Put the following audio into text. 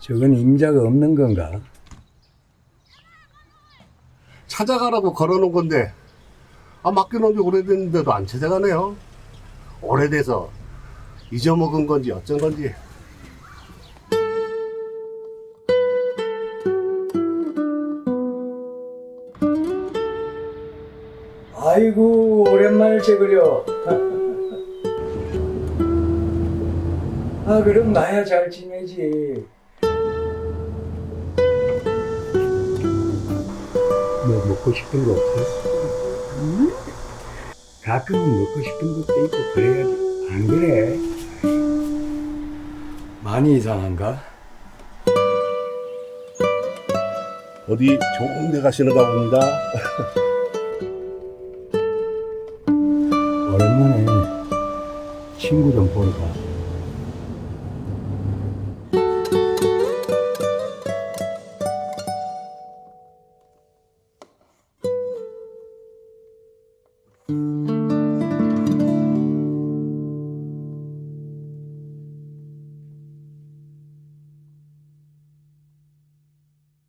저건 임자가 없는 건가? 찾아가라고 걸어놓은 건데 아 맡겨놓은 지 오래됐는데도 안 찾아가네요. 오래돼서 잊어먹은 건지 어쩐 건지 아이고 오랜만에 재그려. 아 그럼 나야 잘 지내지. 뭐 먹고 싶은 거 없어? 가끔은 먹고 싶은 것도 있고 그래야지. 안 그래? 많이 이상한가? 어디 좋은 데 가시는가 봅니다. 오랜만에 친구 좀 보러 가. Mm-hmm.